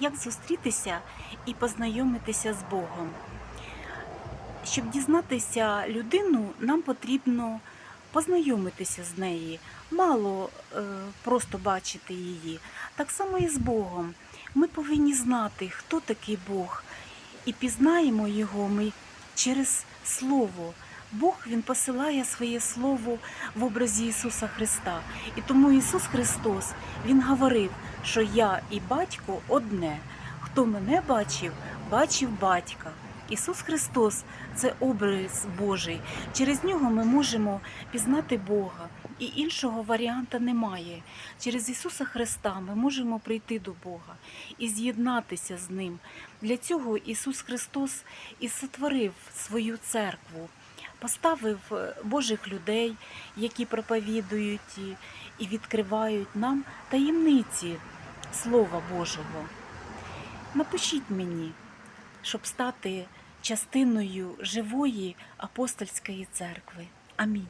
як зустрітися і познайомитися з Богом. Щоб дізнатися людину, нам потрібно познайомитися з нею. Мало е, просто бачити її. Так само і з Богом. Ми повинні знати, хто такий Бог, і пізнаємо його ми через Слово. Бог Він посилає своє Слово в образі Ісуса Христа. І тому Ісус Христос Він говорив, що я і батько одне. Хто мене бачив, бачив батька. Ісус Христос це образ Божий. Через нього ми можемо пізнати Бога. І іншого варіанта немає. Через Ісуса Христа ми можемо прийти до Бога і з'єднатися з Ним. Для цього Ісус Христос і сотворив свою церкву, поставив е, Божих людей, які проповідують і- і відкривають нам таємниці Слова Божого. Напишіть мені, щоб стати частиною живої апостольської церкви. Амінь.